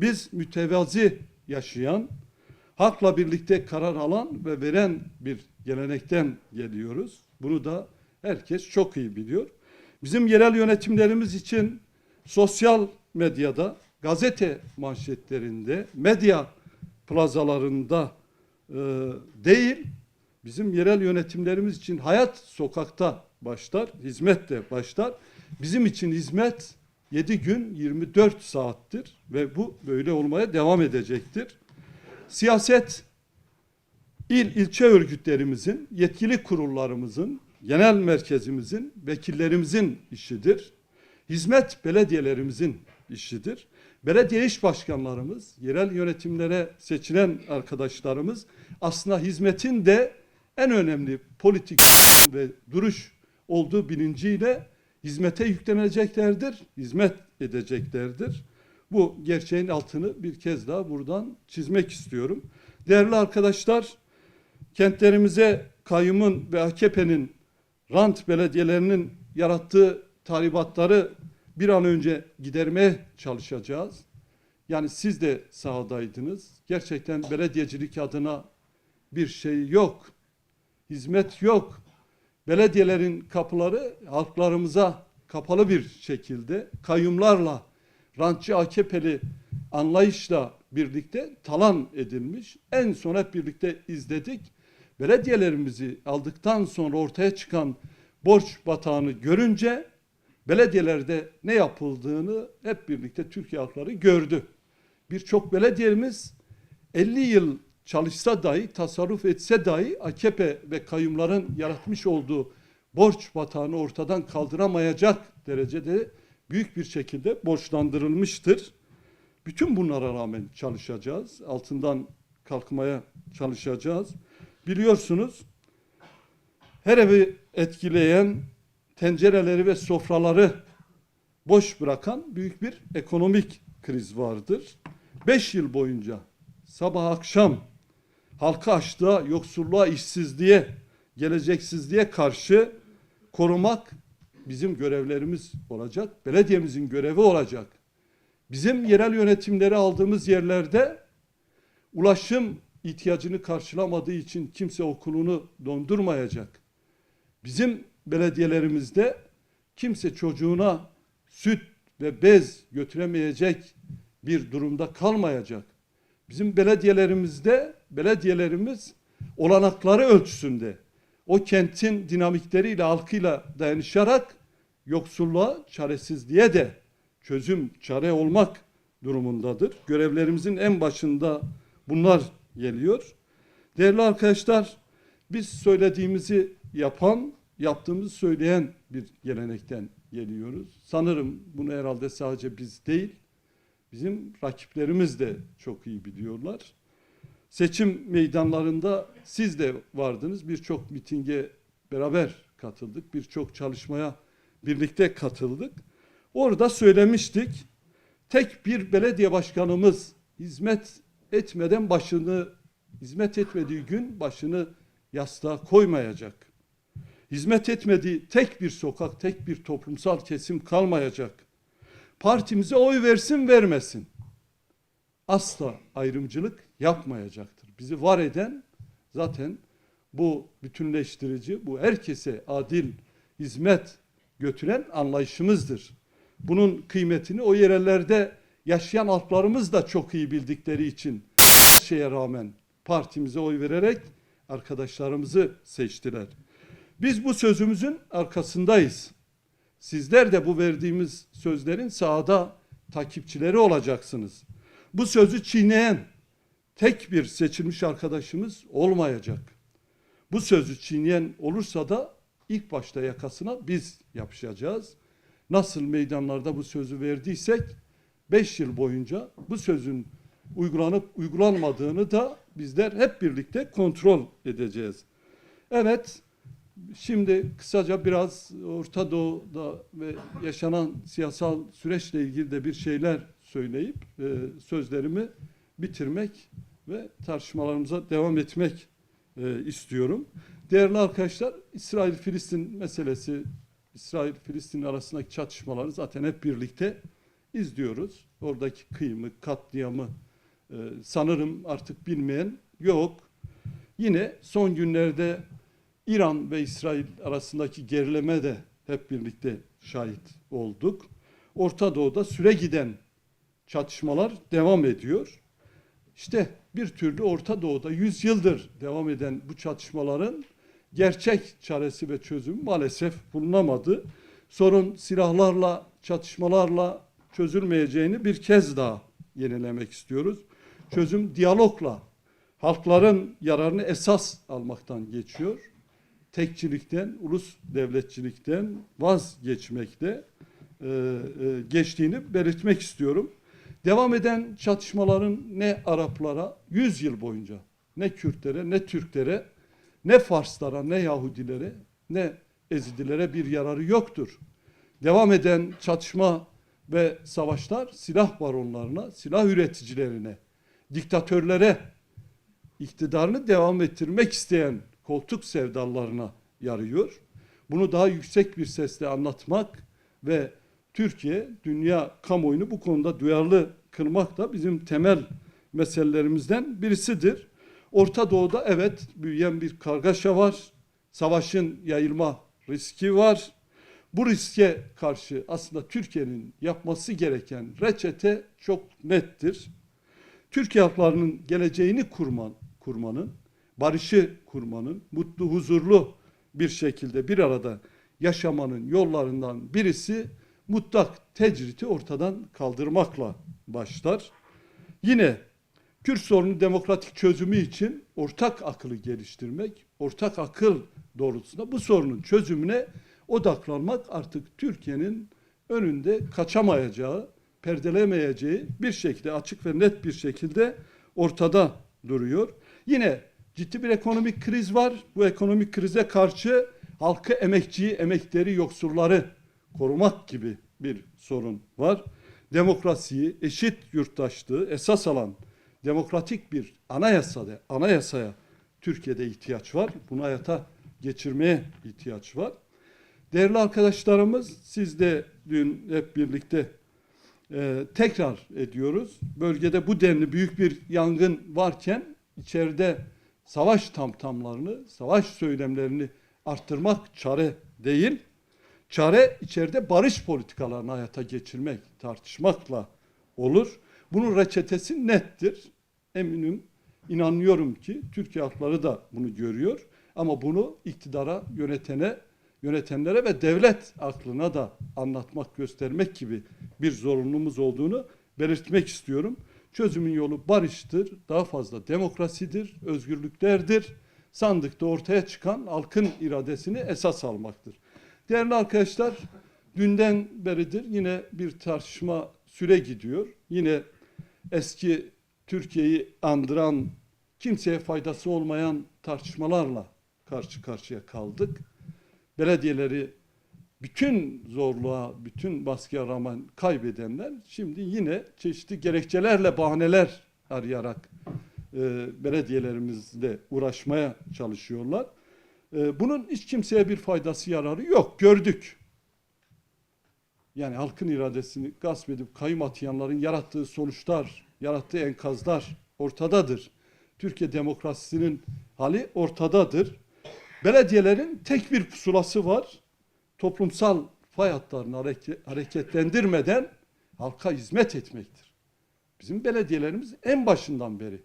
Biz mütevazi yaşayan, halkla birlikte karar alan ve veren bir gelenekten geliyoruz. Bunu da herkes çok iyi biliyor. Bizim yerel yönetimlerimiz için sosyal medyada, gazete manşetlerinde, medya plazalarında e, değil, bizim yerel yönetimlerimiz için hayat sokakta başlar, hizmet de başlar. Bizim için hizmet 7 gün 24 saattir ve bu böyle olmaya devam edecektir. Siyaset il ilçe örgütlerimizin, yetkili kurullarımızın, genel merkezimizin, vekillerimizin işidir. Hizmet belediyelerimizin işidir. Belediye iş başkanlarımız, yerel yönetimlere seçilen arkadaşlarımız aslında hizmetin de en önemli politik ve duruş olduğu bilinciyle hizmete yükleneceklerdir, hizmet edeceklerdir. Bu gerçeğin altını bir kez daha buradan çizmek istiyorum. Değerli arkadaşlar, kentlerimize kayyumun ve AKP'nin rant belediyelerinin yarattığı tahribatları bir an önce gidermeye çalışacağız. Yani siz de sahadaydınız. Gerçekten belediyecilik adına bir şey yok. Hizmet yok. Belediyelerin kapıları halklarımıza kapalı bir şekilde kayyumlarla, rantçı AKP'li anlayışla birlikte talan edilmiş. En son hep birlikte izledik. Belediyelerimizi aldıktan sonra ortaya çıkan borç batağını görünce belediyelerde ne yapıldığını hep birlikte Türkiye halkları gördü. Birçok belediyemiz 50 yıl çalışsa dahi, tasarruf etse dahi AKP ve kayyumların yaratmış olduğu borç batağını ortadan kaldıramayacak derecede büyük bir şekilde borçlandırılmıştır. Bütün bunlara rağmen çalışacağız. Altından kalkmaya çalışacağız. Biliyorsunuz her evi etkileyen tencereleri ve sofraları boş bırakan büyük bir ekonomik kriz vardır. Beş yıl boyunca sabah akşam halka açlığa, yoksulluğa, işsizliğe, geleceksizliğe karşı korumak bizim görevlerimiz olacak. Belediyemizin görevi olacak. Bizim yerel yönetimleri aldığımız yerlerde ulaşım ihtiyacını karşılamadığı için kimse okulunu dondurmayacak. Bizim belediyelerimizde kimse çocuğuna süt ve bez götüremeyecek bir durumda kalmayacak. Bizim belediyelerimizde belediyelerimiz olanakları ölçüsünde o kentin dinamikleriyle halkıyla dayanışarak yoksulluğa, çaresizliğe de çözüm, çare olmak durumundadır. Görevlerimizin en başında bunlar geliyor. Değerli arkadaşlar, biz söylediğimizi yapan, yaptığımızı söyleyen bir gelenekten geliyoruz. Sanırım bunu herhalde sadece biz değil, bizim rakiplerimiz de çok iyi biliyorlar. Seçim meydanlarında siz de vardınız. Birçok mitinge beraber katıldık. Birçok çalışmaya birlikte katıldık. Orada söylemiştik. Tek bir belediye başkanımız hizmet etmeden başını hizmet etmediği gün başını yastığa koymayacak. Hizmet etmediği tek bir sokak, tek bir toplumsal kesim kalmayacak. Partimize oy versin vermesin. Asla ayrımcılık yapmayacaktır. Bizi var eden zaten bu bütünleştirici, bu herkese adil hizmet götüren anlayışımızdır. Bunun kıymetini o yerellerde yaşayan halklarımız da çok iyi bildikleri için her şeye rağmen partimize oy vererek arkadaşlarımızı seçtiler. Biz bu sözümüzün arkasındayız. Sizler de bu verdiğimiz sözlerin sahada takipçileri olacaksınız. Bu sözü çiğneyen tek bir seçilmiş arkadaşımız olmayacak. Bu sözü çiğneyen olursa da ilk başta yakasına biz yapışacağız. Nasıl meydanlarda bu sözü verdiysek 5 yıl boyunca bu sözün uygulanıp uygulanmadığını da bizler hep birlikte kontrol edeceğiz. Evet, şimdi kısaca biraz Orta Doğu'da ve yaşanan siyasal süreçle ilgili de bir şeyler söyleyip e, sözlerimi bitirmek ve tartışmalarımıza devam etmek e, istiyorum. Değerli arkadaşlar, İsrail-Filistin meselesi, İsrail-Filistin arasındaki çatışmaları zaten hep birlikte izliyoruz. Oradaki kıyımı, katliamı e, sanırım artık bilmeyen yok. Yine son günlerde İran ve İsrail arasındaki gerileme de hep birlikte şahit olduk. Orta Doğu'da süre giden çatışmalar devam ediyor. İşte bir türlü Orta Doğu'da 100 yıldır devam eden bu çatışmaların gerçek çaresi ve çözümü maalesef bulunamadı. Sorun silahlarla, çatışmalarla çözülmeyeceğini bir kez daha yenilemek istiyoruz. Çözüm diyalogla, halkların yararını esas almaktan geçiyor. Tekçilikten, ulus devletçilikten vazgeçmekte e, e, geçtiğini belirtmek istiyorum. Devam eden çatışmaların ne Araplara 100 yıl boyunca ne Kürtlere ne Türklere ne Farslara ne Yahudilere ne Ezidilere bir yararı yoktur. Devam eden çatışma ve savaşlar silah baronlarına, silah üreticilerine, diktatörlere, iktidarını devam ettirmek isteyen koltuk sevdalarına yarıyor. Bunu daha yüksek bir sesle anlatmak ve Türkiye, dünya kamuoyunu bu konuda duyarlı kılmak da bizim temel meselelerimizden birisidir. Orta Doğu'da evet büyüyen bir kargaşa var. Savaşın yayılma riski var. Bu riske karşı aslında Türkiye'nin yapması gereken reçete çok nettir. Türkiye halklarının geleceğini kurman, kurmanın, barışı kurmanın, mutlu, huzurlu bir şekilde bir arada yaşamanın yollarından birisi mutlak tecriti ortadan kaldırmakla başlar. Yine Kürt sorunu demokratik çözümü için ortak akılı geliştirmek, ortak akıl doğrultusunda bu sorunun çözümüne odaklanmak artık Türkiye'nin önünde kaçamayacağı, perdelemeyeceği bir şekilde açık ve net bir şekilde ortada duruyor. Yine ciddi bir ekonomik kriz var. Bu ekonomik krize karşı halkı, emekçiyi, emekleri, yoksulları korumak gibi bir sorun var. Demokrasiyi, eşit yurttaşlığı esas alan demokratik bir anayasada, anayasaya Türkiye'de ihtiyaç var. Bunu hayata geçirmeye ihtiyaç var. Değerli arkadaşlarımız, siz de dün hep birlikte e, tekrar ediyoruz. Bölgede bu denli büyük bir yangın varken içeride savaş tamtamlarını, savaş söylemlerini arttırmak çare değil. Çare içeride barış politikalarını hayata geçirmek, tartışmakla olur. Bunun reçetesi nettir. Eminim, inanıyorum ki Türkiye halkları da bunu görüyor. Ama bunu iktidara, yönetene, yönetenlere ve devlet aklına da anlatmak, göstermek gibi bir zorunluluğumuz olduğunu belirtmek istiyorum. Çözümün yolu barıştır, daha fazla demokrasidir, özgürlüklerdir. Sandıkta ortaya çıkan halkın iradesini esas almaktır. Değerli arkadaşlar, dünden beridir yine bir tartışma süre gidiyor. Yine eski Türkiye'yi andıran, kimseye faydası olmayan tartışmalarla karşı karşıya kaldık. Belediyeleri bütün zorluğa, bütün baskıya rağmen kaybedenler şimdi yine çeşitli gerekçelerle, bahaneler arayarak e, belediyelerimizle uğraşmaya çalışıyorlar. E, bunun hiç kimseye bir faydası yararı yok. Gördük. Yani halkın iradesini gasp edip kayyum atayanların yarattığı sonuçlar, yarattığı enkazlar ortadadır. Türkiye demokrasisinin hali ortadadır. Belediyelerin tek bir pusulası var. Toplumsal fay hatlarını hareke- hareketlendirmeden halka hizmet etmektir. Bizim belediyelerimiz en başından beri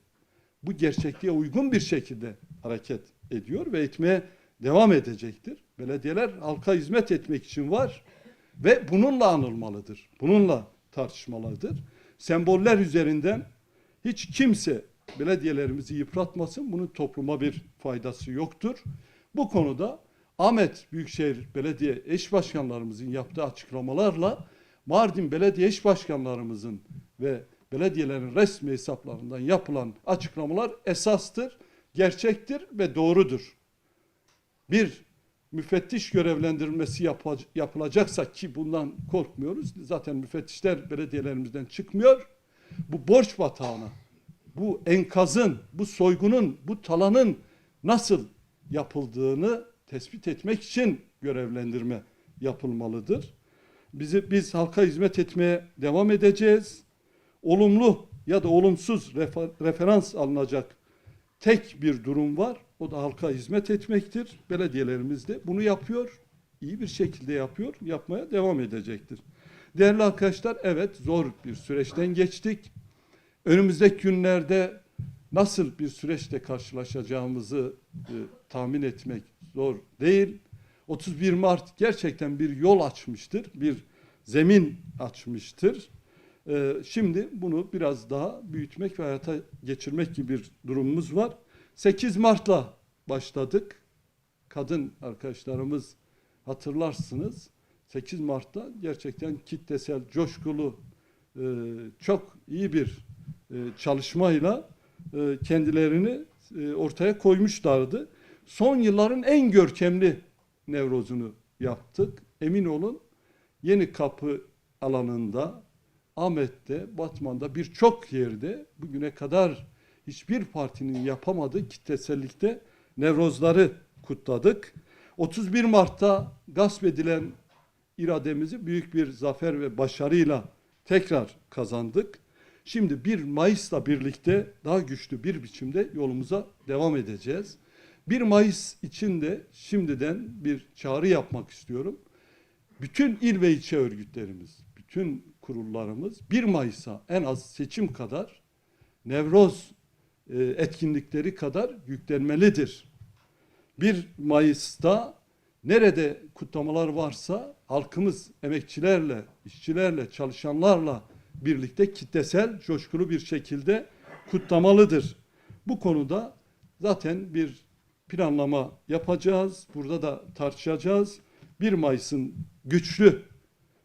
bu gerçekliğe uygun bir şekilde hareket ediyor ve etmeye devam edecektir. Belediyeler halka hizmet etmek için var ve bununla anılmalıdır. Bununla tartışmalıdır. Semboller üzerinden hiç kimse belediyelerimizi yıpratmasın. Bunun topluma bir faydası yoktur. Bu konuda Ahmet Büyükşehir Belediye eş başkanlarımızın yaptığı açıklamalarla Mardin Belediye eş başkanlarımızın ve belediyelerin resmi hesaplarından yapılan açıklamalar esastır, gerçektir ve doğrudur. Bir müfettiş görevlendirilmesi yapı- yapılacaksa ki bundan korkmuyoruz. Zaten müfettişler belediyelerimizden çıkmıyor. Bu borç batağına, bu enkazın, bu soygunun, bu talanın nasıl yapıldığını tespit etmek için görevlendirme yapılmalıdır. Bizi biz halka hizmet etmeye devam edeceğiz. olumlu ya da olumsuz refer- referans alınacak tek bir durum var. O da halka hizmet etmektir. Belediyelerimiz de bunu yapıyor. iyi bir şekilde yapıyor. Yapmaya devam edecektir. Değerli arkadaşlar evet zor bir süreçten geçtik. Önümüzdeki günlerde nasıl bir süreçle karşılaşacağımızı e, tahmin etmek zor değil. 31 Mart gerçekten bir yol açmıştır, bir zemin açmıştır. E, şimdi bunu biraz daha büyütmek ve hayata geçirmek gibi bir durumumuz var. 8 Mart'la başladık. Kadın arkadaşlarımız hatırlarsınız. 8 Mart'ta gerçekten kitlesel, coşkulu, e, çok iyi bir e, çalışmayla e, kendilerini ortaya koymuşlardı. Son yılların en görkemli Nevroz'unu yaptık. Emin olun Yeni Kapı alanında, Ahmet'te, Batman'da birçok yerde bugüne kadar hiçbir partinin yapamadığı kitlesellikte Nevrozları kutladık. 31 Mart'ta gasp edilen irademizi büyük bir zafer ve başarıyla tekrar kazandık. Şimdi 1 Mayıs'la birlikte daha güçlü bir biçimde yolumuza devam edeceğiz. 1 Mayıs için de şimdiden bir çağrı yapmak istiyorum. Bütün il ve ilçe örgütlerimiz, bütün kurullarımız 1 Mayıs'a en az seçim kadar Nevroz e, etkinlikleri kadar yüklenmelidir. 1 Mayıs'ta nerede kutlamalar varsa halkımız emekçilerle, işçilerle, çalışanlarla birlikte kitlesel, coşkulu bir şekilde kutlamalıdır. Bu konuda zaten bir planlama yapacağız. Burada da tartışacağız. 1 Mayıs'ın güçlü,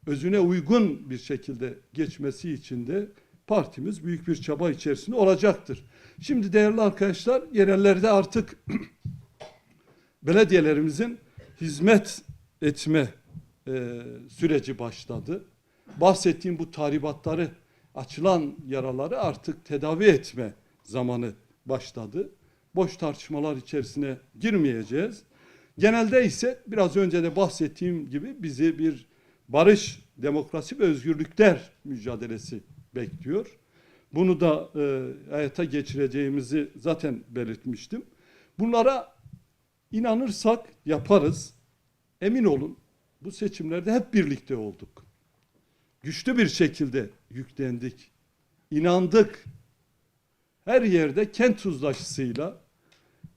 özüne uygun bir şekilde geçmesi için de partimiz büyük bir çaba içerisinde olacaktır. Şimdi değerli arkadaşlar yerellerde artık belediyelerimizin hizmet etme e, süreci başladı. Bahsettiğim bu tahribatları, açılan yaraları artık tedavi etme zamanı başladı. Boş tartışmalar içerisine girmeyeceğiz. Genelde ise biraz önce de bahsettiğim gibi bizi bir barış, demokrasi ve özgürlükler mücadelesi bekliyor. Bunu da e, hayata geçireceğimizi zaten belirtmiştim. Bunlara inanırsak yaparız. Emin olun bu seçimlerde hep birlikte olduk. Güçlü bir şekilde yüklendik. İnandık. Her yerde kent uzlaşısıyla,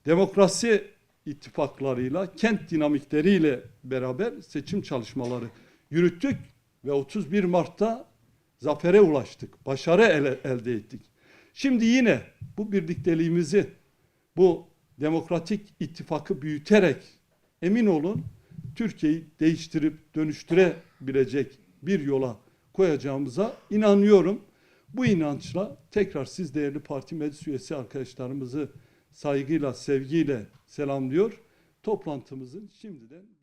demokrasi ittifaklarıyla, kent dinamikleriyle beraber seçim çalışmaları yürüttük ve 31 Mart'ta zafere ulaştık. Başarı ele, elde ettik. Şimdi yine bu birlikteliğimizi, bu demokratik ittifakı büyüterek emin olun Türkiye'yi değiştirip dönüştürebilecek bir yola koyacağımıza inanıyorum. Bu inançla tekrar siz değerli parti meclis üyesi arkadaşlarımızı saygıyla, sevgiyle selamlıyor. Toplantımızın şimdiden